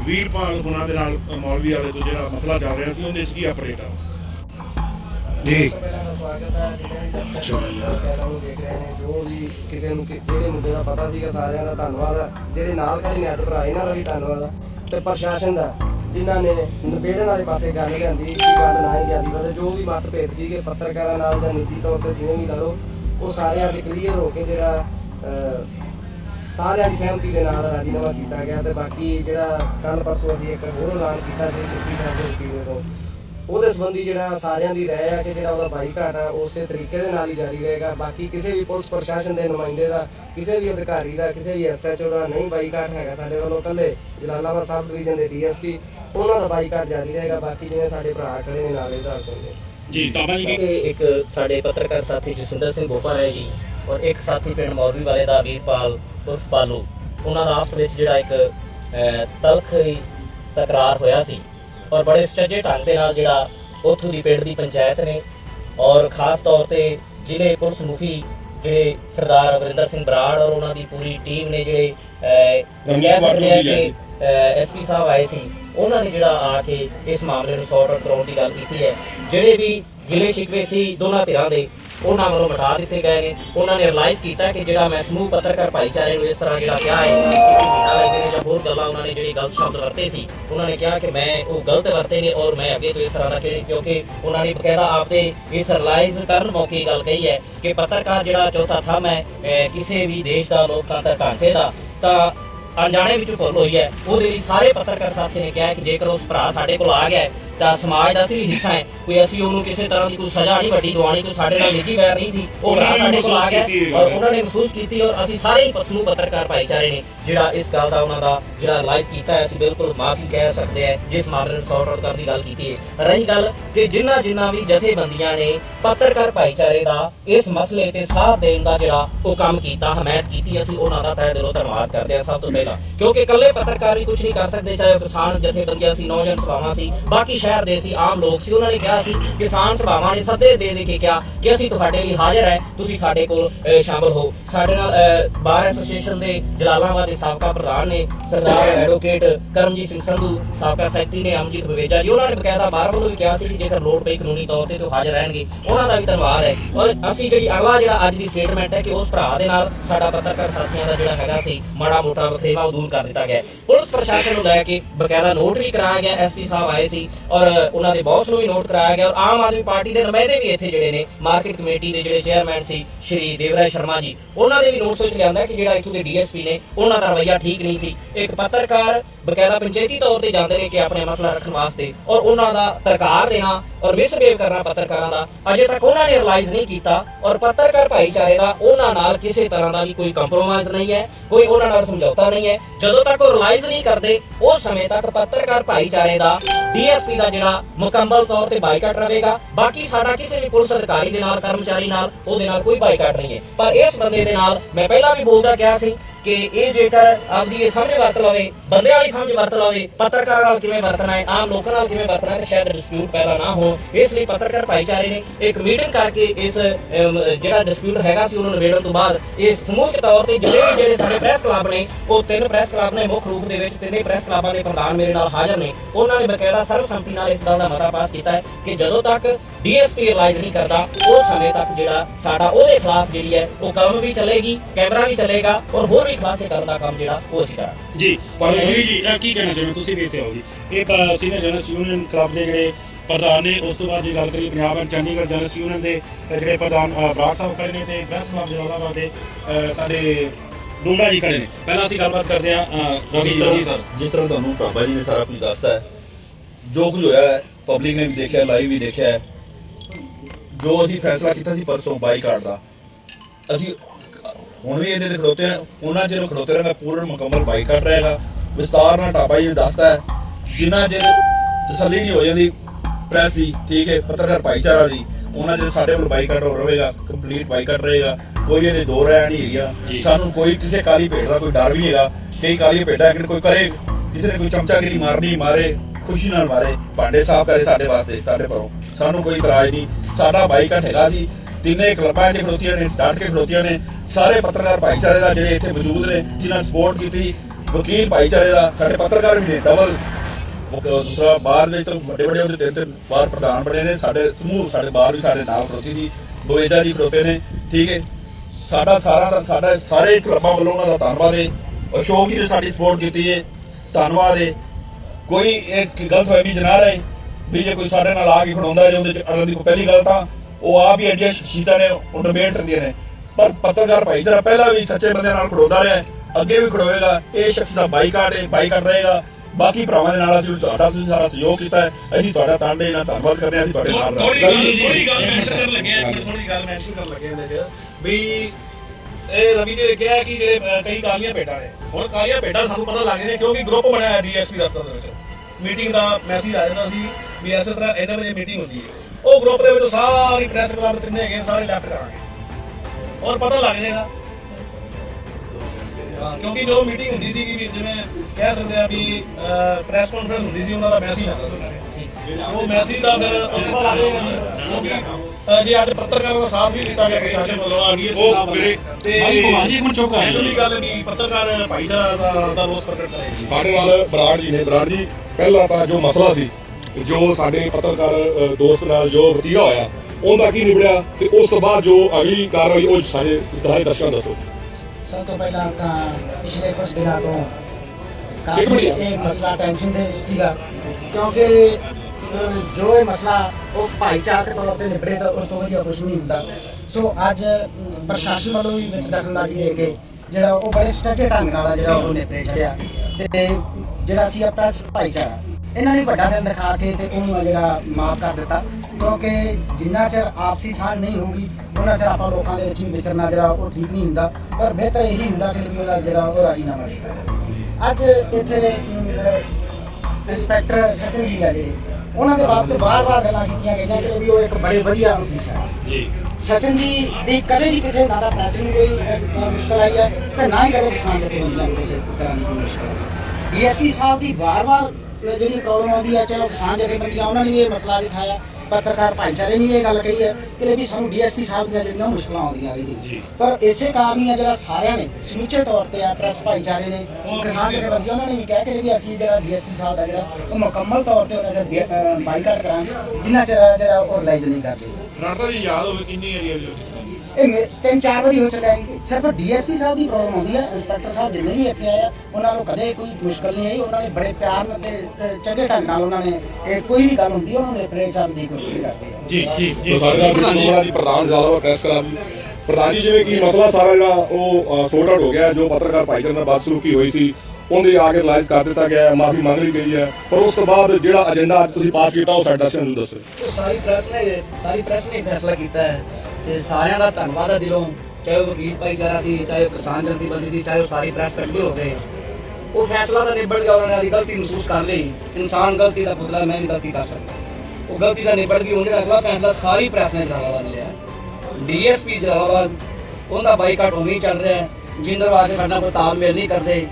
ਵੀਰਪਾਲ ਹੁਣਾਂ ਦੇ ਨਾਲ ਮੌਲਵੀ ਵਾਲੇ ਤੋਂ ਜਿਹੜਾ ਮਸਲਾ ਚੱਲ ਰਿਹਾ ਸੀ ਉਹਦੇ 'ਚ ਕੀ ਅਪਡੇਟ ਆ? ਜੀ। ਪਹਿਲਾਂ ਦਾ ਸਵਾਗਤ ਹੈ ਜਿਹੜੇ ਵੀ ਚੈਨਲ ਨੂੰ ਦੇਖ ਰਹੇ ਨੇ ਜੋ ਵੀ ਕਿਸੇ ਨੂੰ ਕਿ- ਜਿਹੜੇ ਮੁੱਦੇ ਦਾ ਪਤਾ ਸੀਗਾ ਸਾਰਿਆਂ ਦਾ ਧੰਨਵਾਦ ਹੈ ਜਿਹੜੇ ਨਾਲ ਖੜੇ ਨੇ ਅੱਡ ਭਰਾ ਇਹਨਾਂ ਦਾ ਵੀ ਧੰਨਵਾਦ ਹੈ ਤੇ ਪ੍ਰਸ਼ਾਸਨ ਦਾ ਜਿਨ੍ਹਾਂ ਨੇ ਨਿਬੇੜਨ ਵਾਲੇ ਪਾਸੇ ਗੱਲ ਲਿਆਂਦੀ ਕਿ ਗੱਲ ਨਾ ਹੀ ਜਿਆਦੀ ਵਧੇ ਜੋ ਵੀ ਮਤਭੇਦ ਸੀਗੇ ਪੱਤਰਕਾਰਾਂ ਨਾਲ ਜਾਂ ਨਿੱਜੀ ਤੌਰ ਤੇ ਜਿਵੇਂ ਵੀ ਲਾ ਲਓ ਉਹ ਸਾਰਿਆਂ ਦੇ ਕਲੀਅਰ ਹੋ ਕੇ ਜਿਹੜਾ ਅਹ, ਸਾਰਿਆਂ ਦੀ ਸਹਿਮਤੀ ਦੇ ਨਾਲ ਰਾਜੀਨਾਮਾ ਕੀਤਾ ਗਿਆ ਤੇ ਬਾਕੀ ਜਿਹੜਾ ਕੱਲ ਪਰਸੋਂ ਅਸੀਂ ਇੱਕ ਹੋਰ ਐਲਾਨ ਕੀਤਾ ਸੀ ਡਿਪਟੀ ਸਾਹਿਬ ਦੇ ਵਕੀਲ ਤੋਂ ਉਹਦੇ ਸੰਬੰਧੀ ਜਿਹੜਾ ਸਾਰਿਆਂ ਦੀ ਰਾਏ ਆ ਕਿ ਜਿਹੜਾ ਉਹਦਾ ਬਾਈਕਾਟ ਆ ਉਸੇ ਤਰੀਕੇ ਦੇ ਨਾਲ ਹੀ ਜਾਰੀ ਰਹੇਗਾ। ਬਾਕੀ ਕਿਸੇ ਵੀ ਪੁਲਿਸ ਪ੍ਰਸ਼ਾਸਨ ਦੇ ਨੁਮਾਇੰਦੇ ਦਾ ਕਿਸੇ ਵੀ ਅਧਿਕਾਰੀ ਦਾ ਕਿਸੇ ਵੀ ਐਸਐਚਓ ਦਾ ਨਹੀਂ ਬਾਈਕਾਟ ਹੈਗਾ ਸਾਡੇ ਵੱਲੋਂ। ਕੱਲੇ ਜਲਾਲਾਬਾਦ ਸਬ ਡਿਵੀਜ਼ਨ ਦੇ ਡੀਐਸਪੀ ਉਹਨਾਂ ਦਾ ਬਾਈਕਾਟ ਜਾਰੀ ਰਹੇਗਾ। ਬਾਕੀ ਜਿਵੇਂ ਸਾਡੇ ਭਰਾ ਖੜੇ ਨੇ ਨਾਲ ਕਰਦੇ ਜੀ ਤਾਬਾ ਜੀ ਇੱਕ ਸਾਡੇ ਪੱਤਰਕਾਰ ਸਾਥੀ ਜਸਵਿੰਦਰ ਸਿੰਘ ਗੋਪਾ ਹੈ ਜੀ ਔਰ ਇੱਕ ਸਾਥੀ ਪਿੰਡ ਮੌਲਵੀ ਵਾਲੇ ਦਾ ਵੀਰਪਾਲ ਉਰਫ ਪਾਲੂ ਉਹਨਾਂ ਦਾ ਆਪਸ ਵਿੱਚ ਜਿਹੜਾ ਇੱਕ ਤਲਖੀ ਤਕਰਾਰ ਹੋਇਆ ਸੀ। ਔਰ ਬੜੇ ਸਟੇਜੇ ਢੰਗ ਦੇ ਨਾਲ ਜਿਹੜਾ ਉੱਥੋਂ ਦੀ ਪਿੰਡ ਦੀ ਪੰਚਾਇਤ ਨੇ ਔਰ ਖਾਸ ਤੌਰ ਤੇ ਜ਼ਿਲ੍ਹੇ ਪੁਲਿਸ ਮੁਖੀ ਜਿਹੜੇ ਸਰਦਾਰ ਅਵਰਿੰਦਰ ਸਿੰਘ ਬਰਾੜ ਔਰ ਉਹਨਾਂ ਦੀ ਪੂਰੀ ਟੀਮ ਨੇ ਜਿਹੜੇ ਕਹਿ ਸਕਦੇ ਆ ਕਿ ਐਸਪੀ ਸਾਹਿਬ ਆਏ ਸੀ ਉਹਨਾਂ ਨੇ ਜਿਹੜਾ ਆ ਕੇ ਇਸ ਮਾਮਲੇ ਨੂੰ ਸੌਟ ਆਊਟ ਕਰਾਉਣ ਦੀ ਗੱਲ ਕੀਤੀ ਹੈ। ਜਿਹੜੇ ਵੀ ਗਿਲੇ ਸ਼ਿਕਵੇ ਸੀ ਦੋਨਾਂ ਧਿਰਾਂ ਦੇ ਉਹਨਾਂ ਵੱਲੋਂ ਮਿਟਾ ਦਿੱਤੇ ਗਏ ਨੇ। ਉਹਨਾਂ ਨੇ ਰਿਅਲਾਈਜ਼ ਕੀਤਾ ਕਿ ਜਿਹੜਾ ਮੈਂ ਸਮੂਹ ਪੱਤਰਕਾਰ ਭਾਈਚਾਰੇ ਨੂੰ ਇਸ ਤਰ੍ਹਾਂ ਜਿਹੜਾ ਕਿਹਾ ਹੈ, ਕਿ ਮਹੀਨਾ ਲੱਗੇ ਜਾਂ ਹੋਰ ਗੱਲਾਂ ਉਹਨਾਂ ਨੇ ਜਿਹੜੀ ਗਲਤ ਸ਼ਬਦ ਵਰਤੇ ਸੀ, ਉਹਨਾਂ ਨੇ ਕਿਹਾ ਕਿ ਮੈਂ ਉਹ ਗਲਤ ਵਰਤੇ ਨੇ ਔਰ ਮੈਂ ਅੱਗੇ ਤੋਂ ਇਸ ਤਰ੍ਹਾਂ ਦਾ ਕਿ- ਕਿਉਂਕਿ ਉਹਨਾਂ ਨੇ ਬਕਾਇਦਾ ਆਪਦੇ ਇਸ ਰਿਅਲਾਈਜ਼ ਕਰਨ ਮੌਕੇ ਗੱਲ ਕਹੀ ਹੈ ਕਿ ਪੱਤਰਕਾਰ ਜਿਹੜਾ ਚੌਥਾ ਥੰਮ ਹੈ ਕਿਸੇ ਵੀ ਦੇਸ਼ ਦਾ, ਲੋਕਤੰਤਰ ਢਾਂਚੇ ਦਾ, ਤਾਂ ਅਣਜਾਣੇ ਵਿੱਚ ਭੁੱਲ ਹੋਈ ਹੈ। ਉਹਦੇ ਲਈ ਸਾਰੇ ਪੱਤਰਕਾਰ ਸਾਥੀ ਨੇ ਕਿਹਾ ਕਿ ਜੇਕਰ ਉਸ ਭਰਾ ਸਾਡੇ ਕੋਲ ਆ ਗਿਆ ਤਾਂ ਸਮਾਜ ਦਾ ਅਸੀਂ ਵੀ ਹਿੱਸਾ ਹੈ। ਕੋਈ ਅਸੀਂ ਉਹਨੂੰ ਕਿਸੇ ਤਰ੍ਹਾਂ ਦੀ ਕੋਈ ਸਜ਼ਾ ਨਹੀਂ ਵੱਡੀ ਦਵਾਉਣੀ, ਕੋਈ ਸਾਡੇ ਨਾਲ ਨਿੱਜੀ ਵੈਰ ਨਹੀਂ ਸੀ। ਉਹ ਭਰਾ ਸਾਡੇ ਕੋਲ ਆ ਗਿਆ ਔਰ ਉਹਨਾਂ ਨੇ ਮਹਿਸੂਸ ਕੀਤੀ ਔਰ ਅਸੀਂ ਸਾਰੇ ਹੀ ਪਸਲੂ ਪੱਤਰਕਾਰ ਭਾਈਚਾਰੇ ਨੇ, ਜਿਹੜਾ ਇਸ ਗੱਲ ਦਾ ਉਹਨਾਂ ਦਾ ਜਿਹੜਾ ਰਿਅਲਾਈਜ਼ ਕੀਤਾ ਹੈ, ਅਸੀਂ ਬਿਲਕੁਲ ਮਾਫੀ ਕਹਿ ਸਕਦੇ ਹਾਂ, ਜਿਸ ਮਾਮਲੇ ਨੂੰ ਸੌਟ ਆਊਟ ਕਰਨ ਦੀ ਗੱਲ ਕੀਤੀ ਹੈ। ਰਹੀ ਗੱਲ ਕਿ ਜਿਨ੍ਹਾਂ ਜਿਨ੍ਹਾਂ ਵੀ ਜਥੇਬੰਦੀਆਂ ਨੇ ਪੱਤਰਕਾਰ ਭਾਈਚਾਰੇ ਦਾ ਇਸ ਮਸਲੇ ਤੇ ਸਾਥ ਦੇਣ ਦਾ ਜਿਹੜਾ ਉਹ ਕੰਮ ਕੀਤਾ, ਹਮਾਇਤ ਕੀਤੀ, ਅਸੀਂ ਉਹਨਾਂ ਦਾ ਤਹਿ ਦਿਲੋਂ ਧੰਨਵਾਦ ਕਰਦੇ ਹਾਂ ਸਭ ਤੋਂ ਪਹਿਲਾਂ। ਕਿਉਂਕਿ ਇਕੱਲੇ ਪੱਤਰਕਾਰ ਵੀ ਕੁਝ ਨਹੀਂ ਕਰ ਸਕਦੇ, ਚਾਹੇ ਉਹ ਕਿਸਾਨ, ਜਥੇਬੰਦੀਆਂ ਸੀ, ਨੌਜਵਾਨ ਸਭਾਵਾਂ ਸੀ, ਬਾਕੀ ਸ਼ਹਿਰ ਦੇ ਸੀ, ਆਮ ਲੋਕ ਸੀ, ਉਹਨਾਂ ਨੇ ਕਿਹਾ ਸੀ, ਕਿਸਾਨ ਸਭਾਵਾਂ ਨੇ ਸੱਦੇ ਦੇ ਦੇ ਕੇ ਕਿਹਾ ਕਿ ਅਸੀਂ ਤੁਹਾਡੇ ਲਈ ਹਾਜ਼ਰ ਹੈ, ਤੁਸੀਂ ਸਾਡੇ ਕੋਲ ਸ਼ਾਮਲ ਹੋ। ਸਾਡੇ ਨਾਲ ਬਾਰ ਐਸੋਸੀਏਸ਼ਨ ਦੇ ਜਲਾਲਾਬਾਦ ਦੇ ਸਾਬਕਾ ਪ੍ਰਧਾਨ ਨੇ ਸਰਦਾਰ ਐਡਵੋਕੇਟ ਕਰਮਜੀਤ ਸਿੰਘ ਸੰਧੂ, ਸਾਬਕਾ ਸੈਕਟਰੀ ਨੇ ਅਮਜੀਤ ਬਵੇਜਾ ਜੀ, ਉਹਨਾਂ ਨੇ ਬਕਾਇਦਾ ਬਾਰ ਵੱਲੋਂ ਵੀ ਕਿਹਾ ਸੀ ਕਿ ਜੇਕਰ ਲੋੜ ਪਈ ਕਾਨੂੰਨੀ ਤੌਰ ਤੇ ਤੇ ਹਾਜ਼ਰ ਰਹਿਣਗੇ, ਉਹਨਾਂ ਦਾ ਵੀ ਧੰਨਵਾਦ ਹੈ। ਔਰ ਅਸੀਂ ਜਿਹੜੀ ਅਗਲਾ ਜਿਹੜਾ ਅੱਜ ਦੀ ਸਟੇਟਮੈਂਟ ਹੈ ਕਿ ਉਸ ਭਰਾ ਦੇ ਨਾਲ ਸਾਡਾ ਪੱਤਰਕਾਰ ਸਾਥੀਆਂ ਦਾ ਜਿਹੜਾ ਹੈਗਾ ਸੀ, ਮਾੜਾ ਮੋਟਾ ਵਖਰੇਵਾ ਉਹ ਦੂਰ ਕਰ ਦਿੱਤਾ ਗਿਆ ਪੁਲਿਸ ਪ੍ਰਸ਼ਾਸਨ ਨੂੰ ਲੈ ਕੇ ਬਕਾਇਦਾ ਨੋਟ ਵੀ ਕਰਾਇਆ ਗਿਆ, ਐਸਪੀ ਸਾਹਿਬ ਆਏ ਸੀ ਔਰ ਉਹਨਾਂ ਦੇ ਬੌਸ ਨੂੰ ਵੀ ਨੋਟ ਕਰਾਇਆ ਗਿਆ ਔਰ ਆਮ ਆਦਮੀ ਪਾਰਟੀ ਦੇ ਨੁਮਾਇੰਦੇ ਵੀ ਇੱਥੇ ਜਿਹੜੇ ਨੇ, ਮਾਰਕੀਟ ਕਮੇਟੀ ਦੇ ਜਿਹੜੇ ਚੇਅਰਮੈਨ ਸੀ, ਸ਼੍ਰੀ ਦੇਵਰਾਜ ਸ਼ਰਮਾ ਜੀ, ਉਹਨਾਂ ਦੇ ਵੀ ਨੋਟਸ ਵਿੱਚ ਲਿਆਂਦਾ ਕਿ ਜਿਹੜਾ ਇੱਥੋਂ ਦੇ ਡੀਐਸਪੀ ਨੇ, ਉਹਨਾਂ ਦਾ ਰਵੱਈਆ ਠੀਕ ਨਹੀਂ ਸੀ। ਇੱਕ ਪੱਤਰਕਾਰ ਬਕਾਇਦਾ ਪੰਚਾਇਤੀ ਤੌਰ ਤੇ ਜਾਂਦੇ ਨੇ ਕਿ ਆਪਣੇ ਮਸਲਾ ਰੱਖਣ ਵਾਸਤੇ ਔਰ ਉਹਨਾਂ ਦਾ ਤਰਕਾਰ ਦੇਣਾ ਔਰ ਮਿਸਬੀਹੇਵ ਕਰਨਾ ਪੱਤਰਕਾਰਾਂ ਦਾ, ਅਜੇ ਤੱਕ ਉਹਨਾਂ ਨੇ ਰਿਅਲਾਈਜ਼ ਨਹੀਂ ਕੀਤਾ ਔਰ ਪੱਤਰਕਾਰ ਭਾਈਚਾਰੇ ਦਾ ਉਹਨਾਂ ਨਾਲ ਕਿਸੇ ਤਰ੍ਹਾਂ ਦਾ ਵੀ ਕੋਈ ਕੰਪਰੋਮਾਈਜ਼ ਨਹੀਂ ਹੈ, ਕੋਈ ਉਹਨਾਂ ਨਾਲ ਸਮਝੌਤਾ ਨਹੀਂ ਹੈ। ਜਦੋਂ ਤੱਕ ਉਹ ਰਿਅਲਾਈਜ਼ ਨਹੀਂ ਕਰਦੇ, ਉਸ ਸਮੇਂ ਤੱਕ ਪੱਤਰਕਾਰ ਭਾਈਚਾਰੇ ਦਾ ਡੀਐਸਪੀ ਦਾ ਜਿਹੜਾ ਮੁਕੰਮਲ ਤੌਰ ਤੇ ਬਾਈਕਾਟ ਰਹੇਗਾ, ਬਾਕੀ ਸਾਡਾ ਕਿਸੇ ਵੀ ਪੁਲਿਸ ਅਧਿਕਾਰੀ ਦੇ ਨਾਲ, ਕਰਮਚਾਰੀ ਨਾਲ, ਉਹਦੇ ਨਾਲ ਕੋਈ ਬਾਈਕਾਟ ਨਹੀਂ ਹੈ। ਪਰ ਇਸ ਬੰਦੇ ਦੇ ਨਾਲ ਮੈਂ ਪਹਿਲਾਂ ਵੀ ਬੋਲਦਾ ਕਿਹਾ ਸੀ ਕਿ ਇਹ ਜੇਕਰ ਆਪਦੀ ਇਹ ਸਮਝ ਵਰਤ ਲਵੇ, ਬੰਦੇ ਵਾਲੀ ਸਮਝ ਵਰਤ ਲਵੇ, ਪੱਤਰਕਾਰ ਨਾਲ ਕਿਵੇਂ ਵਰਤਣਾ ਹੈ, ਆਮ ਲੋਕਾਂ ਨਾਲ ਕਿਵੇਂ ਵਰਤਣਾ ਹੈ ਸ਼ਾਇਦ ਡਿਸਪਿਊਟ ਪੈਦਾ ਨਾ ਹੋ ਇਸ ਲਈ ਪੱਤਰਕਾਰ ਭਾਈਚਾਰੇ ਨੇ ਇੱਕ ਮੀਟਿੰਗ ਕਰਕੇ ਇਸ ਜਿਹੜਾ ਡਿਸਪਿਊਟ ਹੈਗਾ ਸੀ ਉਹਨੂੰ ਨਿਬੇੜਨ ਤੋਂ ਬਾਅਦ ਇਹ ਸਮੂਹਿਕ ਤੌਰ ਤੇ ਜਿਹੜੇ ਵੀ ਜਿਹੜੇ ਸਾਡੇ ਪ੍ਰੈਸ ਕਲੱਬ ਨੇ, ਉਹ ਤਿੰਨ ਪ੍ਰੈਸ ਕਲੱਬ ਨੇ ਮੁੱਖ ਰੂਪ ਦੇ ਵਿੱਚ, ਤਿੰਨੇ ਪ੍ਰੈਸ ਕਲੱਬਾਂ ਦੇ ਪ੍ਰਧਾਨ ਮੇਰੇ ਨਾਲ ਹਾਜ਼ਰ ਨੇ। ਉਹਨਾਂ ਨੇ ਬਕਾਇਦਾ ਸਰਵਸੰਮਤੀ ਨਾਲ ਇਸ ਗੱਲ ਦਾ ਮਤਾ ਪਾਸ ਕੀਤਾ ਹੈ ਕਿ ਜਦੋਂ ਤੱਕ ਡੀਐਸਪੀ ਰਿਅਲਾਈਜ਼ ਨਹੀਂ ਕਰਦਾ, ਉਸ ਸਮੇਂ ਤੱਕ ਜਿਹੜਾ ਸਾਡਾ ਉਹਦੇ ਖਿਲਾਫ ਜਿਹੜੀ ਹੈ, ਉਹ ਕੰਮ ਵੀ ਚੱਲੇਗੀ, ਕੈਮਰਾ ਵੀ ਚੱਲੇਗਾ ਔਰ ਹੋਰ ਵੀ ਖੁਲਾਸੇ ਕਰਨ ਦਾ ਕੰਮ ਜਿਹੜਾ ਉਹ ਅਸੀਂ ਕਰਾਂਗੇ। ਜੀ ਪਰ ਜੀ ਜੀ ਇਹ ਕੀ ਕਹਿਣਾ ਚਾਹੁੰਦੇ ਹੋ? ਤੁਸੀਂ ਵੀ ਇੱਥੇ ਆਓ ਜੀ। ਇੱਕ ਸੀਨੀਅਰ ਜਨਰਲ ਯੂਨੀਅਨ ਕਲੱਬ ਦੇ ਜਿਹੜੇ ਪ੍ਰਧਾਨ ਨੇ ਉਸ ਤੋਂ ਬਾਅਦ ਜੇ ਗੱਲ ਕਰੀਏ Punjab and Chandigarh general union ਦੇ ਜਿਹੜੇ ਪ੍ਰਧਾਨ ਬਰਾੜ ਸਾਹਿਬ ਖੜੇ ਨੇ ਤੇ ਪ੍ਰੈਸ ਕਲੱਬ ਜਲਾਲਾਬਾਦ ਦੇ ਸਾਡੇ ਡੂੰਗਾ ਜੀ ਖੜੇ ਨੇ। ਪਹਿਲਾਂ ਅਸੀਂ ਗੱਲਬਾਤ ਕਰਦੇ ਹਾਂ ਰਵੀ ਜੀ ਸਰ ਜਿਸ ਤਰ੍ਹਾਂ ਤੁਹਾਨੂੰ ਬਾਬਾ ਜੀ ਨੇ ਸਾਰਾ ਕੁਝ ਦੱਸਤਾ ਹੈ ਜੋ ਕੁਝ ਹੋਇਆ ਹੈ ਪਬਲਿਕ ਨੇ ਵੀ ਦੇਖਿਆ ਲਾਈਵ ਵੀ ਦੇਖਿਆ ਹੈ ਜੋ ਅਸੀਂ ਫੈਸਲਾ ਕੀਤਾ ਸੀ ਪਰਸੋਂ ਬਾਈਕਾਟ ਦਾ ਅਸੀਂ ਹੁਣ ਵੀ ਇਹਦੇ ਤੇ ਖੜੋਤੇ ਆ। ਉਹਨਾਂ ਚਿਰ ਖੜੋਤੇ ਰਹਾਂਗੇ ਪੂਰਨ ਮੁਕੰਮਲ ਬਾਈਕਾਟ ਰਹੇਗਾ। ਵਿਸਤਾਰ ਨਾਲ ਟਾਪਾ ਜੀ ਨੇ ਦੱਸਤਾ ਹੈ। ਜਿੰਨਾ ਚਿਰ ਤਸੱਲੀ ਨਹੀਂ ਹੋ ਜਾਂਦੀ ਪ੍ਰੈਸ ਦੀ ਠੀਕ ਹੈ ਪੱਤਰਕਾਰ ਭਾਈਚਾਰਾ ਦੀ ਉਹਨਾਂ ਚਿਰ ਸਾਡੇ ਕੋਲ ਬਾਈਕਾਟ ਹੋ ਰਹੇਗਾ ਕੰਪਲੀਟ ਬਾਈਕਾਟ ਰਹੇਗਾ। ਕੋਈ ਇਹਦੇ ਦੋ ਰਾਇ ਨਹੀਂ ਹੈਗਾ ਸਾਨੂੰ ਕੋਈ ਕਿਸੇ ਕਾਲੀ ਭੇਡ ਦਾ ਕੋਈ ਡਰ ਵੀ ਹੈਗਾ। ਕਈ ਕਾਲੀ ਭੇਡਾਂ ਕਿ ਕੋਈ ਕਰੇ ਕਿਸੇ ਨੇ ਕੋਈ ਚਮਚਾਗਿਰੀ ਮਾਰਨੀ ਮਾਰੇ ਖੁਸ਼ੀ ਨਾਲ ਮਾਰੇ ਭਾਂਡੇ ਸਾਫ਼ ਕਰੇ ਸਾਡੇ ਵਾਸਤੇ ਸਾਡੇ ਪਰੋਂ। ਸਾਨੂੰ ਕੋਈ ਇਤਰਾਜ਼ ਨਹੀਂ। ਸਾਡਾ ਬਾਈਕਾਟ ਹੈਗਾ ਸੀ। ਤਿੰਨੇ ਕਲੱਬਾਂ 'ਚ ਖੜੋਤੀਆਂ ਨੇ, ਡਟ ਕੇ ਖੜੋਤੀਆਂ ਨੇ। ਸਾਰੇ ਪੱਤਰਕਾਰ ਭਾਈਚਾਰੇ ਦਾ ਜਿਹੜੇ ਇੱਥੇ ਮੌਜੂਦ ਨੇ, ਜਿਨ੍ਹਾਂ ਨੇ ਸਪੋਰਟ ਕੀਤੀ, ਵਕੀਲ ਭਾਈਚਾਰੇ ਦਾ, ਸਾਡੇ ਪੱਤਰਕਾਰ ਵੀ ਨੇ ਡਬਲ ਦੂਸਰਾ ਬਾਹਰ ਦੇ ਤੋਂ ਵੱਡੇ ਵੱਡੇ ਉਹਦੇ ਤਿੰਨ ਤਿੰਨ ਬਾਹਰ ਪ੍ਰਧਾਨ ਬਣੇ ਨੇ, ਸਾਡੇ ਸਮੂਹ, ਸਾਡੇ ਬਾਹਰ ਵੀ ਸਾਡੇ ਨਾਲ ਖੜੋਤੀ ਜੀ ਬਵੇਜਾ ਜੀ ਖੜੋਤੇ ਨੇ, ਠੀਕ ਹੈ। ਸਾਡਾ ਸਾਰਾ ਦਾ ਸਾਡਾ ਸਾਰੇ ਕਲੱਬਾਂ ਵੱਲੋਂ ਉਹਨਾਂ ਦਾ ਧੰਨਵਾਦ ਹੈ। ਅਸ਼ੋਕ ਜੀ ਨੇ ਸਾਡੀ ਸਪੋਰਟ ਕੀਤੀ ਹੈ, ਧੰਨਵਾਦ ਹੈ। ਕੋਈ ਇੱਕ ਗਲਤਫਹਿਮੀ ਜਨਾ ਰਹੇ, ਵੀ ਜੇ ਕੋਈ ਸਾਡੇ ਨਾਲ ਆ ਕੇ ਖੜਾਉਂਦਾ ਹੈ ਉਹਦੇ ਚ ਅੜਨ ਦੀ ਪਹਿਲੀ ਗੱਲ ਤਾਂ ਉਹ ਆਪ ਹੀ ਐਡੀਆਂ ਸ਼ੀਟਾਂ ਨੇ ਨਿਬੇੜ ਸਕਦੀਆਂ ਨੇ। ਪਰ ਪੱਤਰਕਾਰ ਭਾਈਚਾਰਾ ਪਹਿਲਾਂ ਵੀ ਸੱਚੇ ਬੰਦੇ ਨਾਲ ਖੜੋਦਾ ਰਿਹਾ ਅੱਗੇ ਵੀ ਖੜੋਏਗਾ ਇਹ ਸ਼ਖਸ ਦਾ ਬਾਈਕਾਟ ਹੈ ਬਾਈਕਾਟ ਰਹੇਗਾ। ਬਾਕੀ ਭਰਾਵਾਂ ਦੇ ਨਾਲ ਅਸੀਂ ਤੁਹਾਡਾ ਤੁਸੀਂ ਸਾਰਾ ਸਹਿਯੋਗ ਕੀਤਾ ਹੈ। ਅਸੀਂ ਤੁਹਾਡਾ ਤਾਂਡੇ ਨਾਲ ਧੰਨਵਾਦ ਕਰਦੇ ਹਾਂ ਅਸੀਂ ਤੁਹਾਡੇ ਨਾਲ ਥੋੜੀ। ਗੱਲ ਥੋੜੀ ਗੱਲ ਮੈਂਸ਼ਨ ਕਰਨ ਲੱਗੇ ਆ ਥੋੜੀ ਗੱਲ ਮੈਂਸ਼ਨ ਕਰਨ ਲੱਗੇ ਇਹਦੇ ਚ। ਵੀ ਇਹ ਰਵੀ ਜੀ ਨੇ ਕਿਹਾ ਕਿ ਜਿਹੜੇ ਕਈ ਕਾਲੀਆਂ ਭੇਟਾਂ ਨੇ। ਹੁਣ ਕਾਲੀਆਂ ਭੇਟਾਂ ਸਾਨੂੰ ਪਤਾ ਲੱਗ ਨੇ ਕਿਉਂਕਿ ਗਰੁੱਪ ਬਣਿਆ ਹੈ ਡੀਐਸਪੀ ਦਫ਼ਤਰ ਦੇ ਵਿੱਚ। ਮੀਟਿੰਗ ਦਾ ਮੈਸੇਜ ਆ ਜਾਂਦਾ ਸੀ ਵੀ ਇਸੇ ਤਰ੍ਹਾਂ ਇੰਨੇ ਵਜੇ ਮੀਟਿੰਗ ਹੁੰਦੀ ਹੈ। ਉਹ ਗਰੁੱਪ ਦੇ ਵਿੱਚ ਸਾਰੀ ਪ੍ਰੈਸ ਕਲੱਬ ਤਿੰਨੇ ਹੈਗੇ ਸਾਰੇ ਲੈਫਟ ਕਰਾਂਗੇ। ਔਰ ਪਤਾ ਲੱਗ ਜਾਏਗਾ। ਕਿਉਂਕਿ ਜਦੋਂ ਮੀਟਿੰਗ ਹੁੰਦੀ ਸੀ ਕਿ ਜਿਵੇਂ ਕਹਿ ਸਕਦੇ ਆ ਵੀ ਪ੍ਰੈਸ ਕਾਨਫਰੰਸ ਹੁੰਦੀ ਸੀ ਉਹਨਾਂ ਦਾ ਮੈਸੇਜ ਆਉਂਦਾ ਸੀ ਉਹ ਮੈਸੇਜ ਦਾ ਫਿਰ ਪਤਾ ਲੱਗ ਜਾਏਗਾ ਜੀ। ਜੇ ਅੱਜ ਪੱਤਰਕਾਰਾਂ ਦਾ ਸਾਥ ਵੀ ਦਿੱਤਾ ਗਿਆ ਪ੍ਰਸ਼ਾਸਨ ਵੱਲੋਂ ਆ ਗਈ ਉਹ ਵੀਰੇ, ਭਾਈ ਭਗਵਾਨ ਜੀ ਇੱਕ ਮਿੰਟ ਚੁੱਪ ਕਰ। ਐਸੀ ਗੱਲ ਵੀ ਪੱਤਰਕਾਰ ਭਾਈਚਾਰਾ ਦਾ ਦਾ ਰੋਸ ਪ੍ਰਗਟ ਕਰੇਗੀ ਸਾਡੇ ਨਾਲ ਬਰਾੜ ਜੀ ਨੇ। ਬਰਾੜ ਜੀ ਪਹਿਲਾਂ ਤਾਂ ਜੋ ਮਸਲਾ ਸੀ ਜੋ ਸਾਡੇ ਪੱਤਰਕਾਰ ਦੋਸਤ ਨਾਲ ਜੋ ਵਤੀਰਾ ਹੋਇਆ ਉਹਦਾ ਕੀ ਨਿਬੜਿਆ ਤੇ ਉਸ ਤੋਂ ਬਾਅਦ ਜੋ ਅਗਲੀ ਕਾਰਵਾਈ ਉਹ ਸਾਡੇ ਸਾਰੇ ਦਰਸ਼ਕਾਂ ਦੱਸੋ ਸਭ ਤੋਂ ਪਹਿਲਾਂ ਤਾਂ ਪਿਛਲੇ ਕੁਝ ਦਿਨਾਂ ਤੋਂ ਕਾਫੀ। ਇਹ ਮਸਲਾ ਟੈਨਸ਼ਨ ਦੇ ਵਿੱਚ ਸੀਗਾ ਕਿਉਂਕਿ ਜੋ ਇਹ ਮਸਲਾ ਉਹ ਭਾਈਚਾਰਕ ਤੌਰ ਤੇ ਨਿਬੜੇ ਤਾਂ ਉਸ ਤੋਂ ਵਧੀਆ ਕੁਝ ਨਹੀਂ ਹੁੰਦਾ ਸੋ ਅੱਜ ਪ੍ਰਸ਼ਾਸਨ ਵੱਲੋਂ ਵੀ ਵਿੱਚ ਦਖਲਅੰਦਾਜ਼ੀ ਦੇ ਕੇ ਜਿਹੜਾ ਉਹ ਬੜੇ ਸਟੱਕੇ ਢੰਗ ਨਾਲ ਆ ਜਿਹੜਾ ਉਹ ਨਿਬੜੇ ਚੜਿਆ ਤੇ ਜਿਹੜਾ ਸੀ ਆਪਣਾ ਭਾਈਚਾਰਾ ਇਹਨਾਂ ਨੇ ਵੱਡਾ ਦਿਲ ਦਿਖਾ ਕੇ ਤੇ ਉਹਨੂੰ ਜਿਹੜਾ ਮਾਫ ਕਰ ਦਿੱਤਾ। ਕਿਉਂਕਿ ਜਿੰਨਾ ਚਿਰ ਆਪਸੀ ਸਾਂਝ ਨਹੀਂ ਹੋਊਗੀ ਉਹਨਾਂ ਚਿਰ ਆਪਾਂ ਲੋਕਾਂ ਦੇ ਵਿੱਚ ਵੀ ਵਿਚਰਨਾ ਜਿਹੜਾ ਉਹ ਠੀਕ ਨਹੀਂ ਹੁੰਦਾ। ਪਰ ਬਿਹਤਰ ਇਹੀ ਹੁੰਦਾ ਕਿ ਉਹਦਾ ਜਿਹੜਾ ਉਹ ਰਾਜੀਨਾਮਾ ਕੀਤਾ ਜਾਵੇ। ਅੱਜ ਇੱਥੇ ਇੰਸਪੈਕਟਰ ਸਚਨ ਜੀ ਆ ਜਿਹੜੇ ਉਹਨਾਂ ਦੇ ਬਾਬਤ ਵਾਰ-ਵਾਰ ਗੱਲਾਂ ਕੀਤੀਆਂ ਗਈਆਂ ਕਿ ਵੀ ਉਹ ਇੱਕ ਬੜੇ ਵਧੀਆ ਅਫੀਸਰ ਹੈ ਜੀ। ਸਚਨ ਜੀ ਦੀ ਕਦੇ ਵੀ ਕਿਸੇ ਨਾ ਤਾਂ ਪ੍ਰੈਸ ਨੂੰ ਕੋਈ ਮੁਸ਼ਕਲ ਆਈ ਹੈ ਤੇ ਨਾ ਹੀ ਕਦੇ ਕਿਸਾਨ ਜਥੇਬੰਦੀਆਂ ਨੂੰ ਕਿਸੇ ਤਰ੍ਹਾਂ ਦੀ ਕੋਈ ਮੁਸ਼ਕਲ ਆਈ। ਡੀਐਸਪੀ ਸਾਹਿਬ ਦੀ ਵਾਰ-ਵਾਰ ਜਿਹੜੀ ਪ੍ਰੋਬਲਮ ਆਉਂਦੀ ਹੈ ਚਾਹੇ ਕਿਸਾਨ ਜਥੇਬੰਦੀਆਂ ਉਹਨਾਂ ਨੇ ਵੀ ਇਹ ਮਸਲਾ ਦਿਖਾਇਆ ਪੱਤਰਕਾਰ ਭਾਈਚਾਰੇ ਨੇ ਇਹ ਗੱਲ ਕਹੀ ਹੈ ਕਿ ਵੀ ਸਾਨੂੰ ਡੀਐਸਪੀ ਸਾਹਿਬ ਦੀਆਂ ਜਿਹੜੀਆਂ ਮੁਸ਼ਕਲਾਂ ਆਉਂਦੀਆਂ ਰਹਿੰਦੀਆਂ ਪਰ ਇਸੇ ਕਾਰਨ ਹੀ ਆ ਜਿਹੜਾ ਸਾਰਿਆਂ ਨੇ ਸਮੁੱਚੇ ਤੌਰ ਤੇ ਆ ਪ੍ਰੈਸ ਭਾਈਚਾਰੇ ਨੇ ਕਿਸਾਨ ਜਥੇਬੰਦੀਆਂ ਉਹਨਾਂ ਨੇ ਵੀ ਕਹਿ ਕੇ ਵੀ ਅਸੀਂ ਜਿਹੜਾ ਡੀਐਸਪੀ ਸਾਹਿਬ ਦਾ ਜਿਹੜਾ ਉਹ ਮੁਕੰਮਲ ਤੌਰ ਤੇ ਉਹਨਾਂ ਦਾ ਬਾਈਕਾਟ ਕਰਾਂਗੇ ਜਿੰਨਾ ਚਿਰ ਜਿਹੜਾ ਉਹ ਰਿਲਾਈਜ਼ ਨਹੀਂ ਕਰਦੇ। ਰਾਸਾ ਜੀ ਯਾਦ ਹੋਵੇ ਕਿੰਨੀ ਏਰੀਆ ਵਿੱਚ? ਇਹ ਮੇ- ਤਿੰਨ ਚਾਰ ਵਾਰੀ ਹੋ ਚੁੱਕਾ ਹੈ ਸਿਰਫ ਡੀਐਸਪੀ ਸਾਹਿਬ ਦੀ ਪ੍ਰੋਬਲਮ ਆਉਂਦੀ ਹੈ ਇੰਸਪੈਕਟਰ ਸਾਹਿਬ ਜਿੰਨੇ ਵੀ ਇੱਥੇ ਆਏ ਆ ਉਹਨਾਂ ਨੂੰ ਕਦੇ ਕੋਈ ਮੁਸ਼ਕਲ ਨਹੀਂ ਆਈ। ਉਹਨਾਂ ਨੇ ਬੜੇ ਪਿਆਰ ਨਾਲ ਤੇ ਤੇ ਚੰਗੇ ਢੰਗ ਨਾਲ ਉਹਨਾਂ ਨੇ ਇਹ ਕੋਈ ਵੀ ਗੱਲ ਹੁੰਦੀ ਹੈ ਉਹਨਾਂ ਨੇ ਪ੍ਰੇਰ ਕਰਨ ਦੀ ਕੋਸ਼ਿਸ਼ ਕਰਦੇ ਆ। ਜੀ ਜੀ ਤੇ ਸਾਡੇ ਨਾਲ ਬਿਲਕੁਲ ਮੋਹਰਾ ਜੀ ਪ੍ਰਧਾਨ ਜ਼ਿਆਦਾ ਪ੍ਰੈਸ ਕਲੱਬ ਪ੍ਰਧਾਨ ਜੀ ਜਿਵੇਂ ਕਿ ਮਸਲਾ ਸਾਰਾ ਜਿਹੜਾ ਉਹ ਸੋਰਟ ਆਊਟ ਹੋ ਗਿਆ ਜੋ ਪੱਤਰਕਾਰ ਭਾਈਚਾਰੇ ਨਾਲ ਬਦਸਲੂਕੀ ਹੋਈ ਸੀ ਉਹਦੇ ਆ ਕੇ ਰਿਲਾਈਜ਼ ਕਰ ਦਿੱਤਾ ਗਿਆ ਮਾਫੀ ਮੰਗ ਲਈ ਗਈ ਹੈ। ਪਰ ਉਸ ਤੋਂ ਬਾਅਦ ਜਿਹੜਾ ਏਜੰਡਾ ਅੱਜ ਤੁਸੀਂ ਪਾਸ ਕੀਤਾ ਉਹ ਸਾਡੇ ਦਰਸ਼ਕਾਂ ਨੂੰ ਦੱਸੋ। ਉਹ ਸਾਰੀ ਪ੍ਰੈਸ ਨੇ ਸਾਰੀ ਪ੍ਰੈਸ ਨੇ ਫੈਸਲਾ ਕੀਤਾ ਹੈ। ਤੇ ਸਾਰਿਆਂ ਦਾ ਧੰਨਵਾਦ ਹੈ ਦਿਲੋਂ, ਚਾਹੇ ਉਹ ਵਕੀਲ ਭਾਈਚਾਰਾ ਸੀ, ਚਾਹੇ ਉਹ ਕਿਸਾਨ ਜਥੇਬੰਦੀ ਸੀ, ਚਾਹੇ ਉਹ ਸਾਰੀ ਪ੍ਰੈਸ ਇਕੱਠੀ ਹੋ ਗਏ ਉਹ ਫੈਸਲਾ ਤਾਂ ਨਿਬੜ ਗਿਆ, ਉਹਨਾਂ ਨੇ ਆਪਣੀ ਗਲਤੀ ਮਹਿਸੂਸ ਕਰ ਲਈ। ਇਨਸਾਨ ਗਲਤੀ ਦਾ ਪੁਤਲਾ, ਮੈਂ ਵੀ ਗਲਤੀ ਕਰ ਸਕਦਾ। ਉਹ ਗਲਤੀ ਦਾ ਨਿਬੜ ਗਈ ਹੁਣ ਅਗਲਾ ਫੈਸਲਾ ਸਾਰੀ ਪ੍ਰੈਸ ਨੇ ਜਲਾਲਾਬਾਦ ਲਿਆ। ਡੀਐਸਪੀ ਜਲਾਲਾਬਾਦ, ਉਹਦਾ ਬਾਈਕਾਟ ਉਵੇਂ ਹੀ ਚੱਲ ਰਿਹਾ ਹੈ ਜਿੰਦਰਵਾਦ ਦੇ ਸਾਡਾ ਕੋਈ ਤਾਲਮੇਲ ਨਹੀਂ ਕਰਦੇ।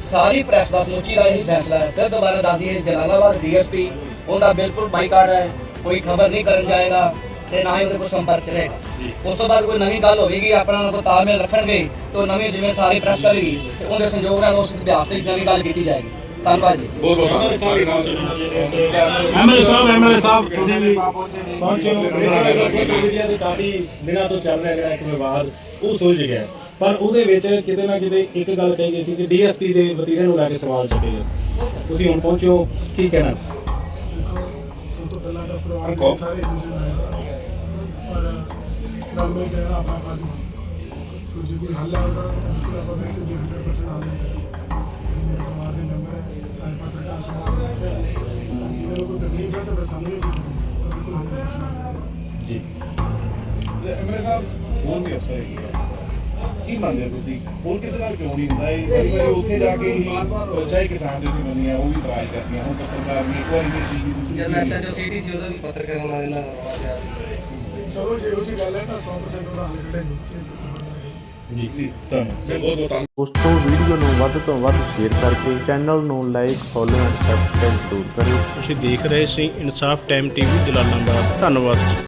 ਸਾਰੀ ਪ੍ਰੈਸ ਦਾ ਸਮੁੱਚੀ ਦਾ ਇਹੀ ਫੈਸਲਾ ਹੈ। ਫਿਰ ਦੁਬਾਰਾ ਦੱਸ ਦਈਏ ਜਲਾਲਾਬਾਦ ਡੀਐਸਪੀ, ਉਹਦਾ ਬਿਲਕੁਲ ਬਾਈਕਾਟ ਹੈ, ਕੋਈ ਖਬਰ ਨਹੀਂ ਕਰਨ ਜਾਏਗਾ। ਤੇ ਨਾ ਹੀ ਉਹਦੇ ਕੋਲ ਸੰਪਰਕ ਚ ਰਹੇਗਾ। ਉਸ ਤੋਂ ਬਾਅਦ ਕੋਈ ਨਵੀਂ ਗੱਲ ਹੋਵੇਗੀ ਆਪਣਾ ਨਾਲ ਕੋਈ ਤਾਲਮੇਲ ਰੱਖਣਗੇ ਤੇ ਨਵੀਂ ਜਿਵੇਂ ਸਾਰੀ ਪ੍ਰੈਸ ਕਰੇਗੀ ਤੇ ਉਹਦੇ ਸੰਯੋਗ ਨਾਲ ਉਸ ਇਤਿਹਾਸ ਤੇ ਇਸ ਨਵੀਂ ਗੱਲ ਕੀਤੀ ਜਾਏਗੀ। ਧੰਨਵਾਦ ਜੀ। ਬਹੁਤ ਬਹੁਤ ਧੰਨਵਾਦ। ਐਮਐਲਏ ਸਾਹਿਬ ਐਮਐਲਏ ਸਾਹਿਬ ਤੁਸੀਂ ਵੀ ਪਹੁੰਚੇ ਹੋ। ਮੀਡੀਆ ਤੇ ਕਾਫੀ ਦਿਨਾਂ ਤੋਂ ਚੱਲ ਰਿਹਾ ਜਿਹੜਾ ਇੱਕ ਵਿਵਾਦ ਉਹ ਸੁਲਝ ਗਿਆ। ਪਰ ਉਹਦੇ ਵਿੱਚ ਕਿਤੇ ਨਾ ਕਿਤੇ ਇੱਕ ਗੱਲ ਕਹੀ ਗਈ ਸੀ ਕਿ ਡੀਐਸਪੀ ਦੇ ਵਤੀਰੇ ਨੂੰ ਲੈ ਕੇ ਸਵਾਲ ਚੁੱਕੇ ਗਏ ਤੁਸੀਂ ਹੁਣ ਪਹੁੰਚੇ ਕੀ ਕਹਿਣਾ? ਸਭ ਤੋਂ ਪਹਿਲਾਂ ਪਰਿਵਾਰ ਦੇ ਸਾਰੇ ਰੱਬ ਨੇ ਕਿਹਾ ਆਪਣਾ ਫਰਜ਼ ਤੋ ਜੇ। ਕੋਈ ਹੱਲ ਆਉਂਦਾ ਤਾਂ ਬਿਲਕੁਲ ਆਪਾਂ ਬੈਠ ਕੇ 100% ਹੱਲ ਮੇਰੇ ਪਰਿਵਾਰ ਦੇ ਮੈਂਬਰ ਹੈ ਸਾਰੇ ਪੱਤਰਕਾਰ ਸਮਾਜ ਜਿਹਨਾਂ ਨੂੰ ਕੋਈ ਤਕਲੀਫ ਹੈ ਤਾਂ ਫਿਰ ਸਾਨੂੰ ਵੀ ਕੋਈ ਬਿਲਕੁਲ 100% ਜੀ ਐਮਐਲਏ ਸਾਹਿਬ ਹੋਰ ਵੀ ਅਫਸਰ ਹੈਗੇ ਆ। ਕੀ ਮੰਨਦੇ ਹੋ ਤੁਸੀਂ? ਹੋਰ ਕਿਸੇ ਨਾਲ ਕਿਉਂ ਨਹੀਂ ਹੁੰਦਾ? ਇਹ ਵਾਰੀ ਵਾਰੀ ਉੱਥੇ ਜਾ ਕੇ ਹੀ ਚਾਹੇ ਕਿਸਾਨ ਦੇ ਬੰਦੀਆਂ ਉਹ ਵੀ ਇਤਰਾਜ਼ ਕਰਦੀਆਂ ਹੁਣ ਪੱਤਰਕਾਰ ਨੇ ਇੱਕ ਵਾਰੀ ਕੀਤੀ ਜਦ ਮੈਸੇਜ ਸੀਟੀ ਸੀ ਉਹਦਾ ਵੀ ਪੱਤਰਕਾਰਾਂ ਨਾਲ ਇਹਨਾਂ ਦਾ ਆਇਆ ਸੀ ਚਲੋ ਜੇ ਉਹ ਜੀ ਗੱਲ ਹੈ ਤਾਂ 100% ਉਹਦਾ ਹੱਲ ਕੱਢਾਂਗੇ ਜੀ ਜੀ ਧੰਨਵਾਦ। ਬਹੁਤ ਬਹੁਤ ਧੰਨਵਾਦ। ਦੋਸਤੋ ਵੀਡੀਓ ਨੂੰ ਵੱਧ ਤੋਂ ਵੱਧ ਸ਼ੇਅਰ ਕਰਕੇ ਚੈਨਲ ਨੂੰ ਲਾਈਕ ਫੋਲੋ ਐਂਡ ਸਬਸਕ੍ਰਾਈਬ ਜ਼ਰੂਰ ਕਰਿਓ। ਤੁਸੀਂ ਦੇਖ ਰਹੇ ਸੀ ਇਨਸਾਫ ਟਾਈਮ ਟੀਵੀ ਜਲਾਲਾਬਾਦ। ਧੰਨਵਾਦ ਜੀ।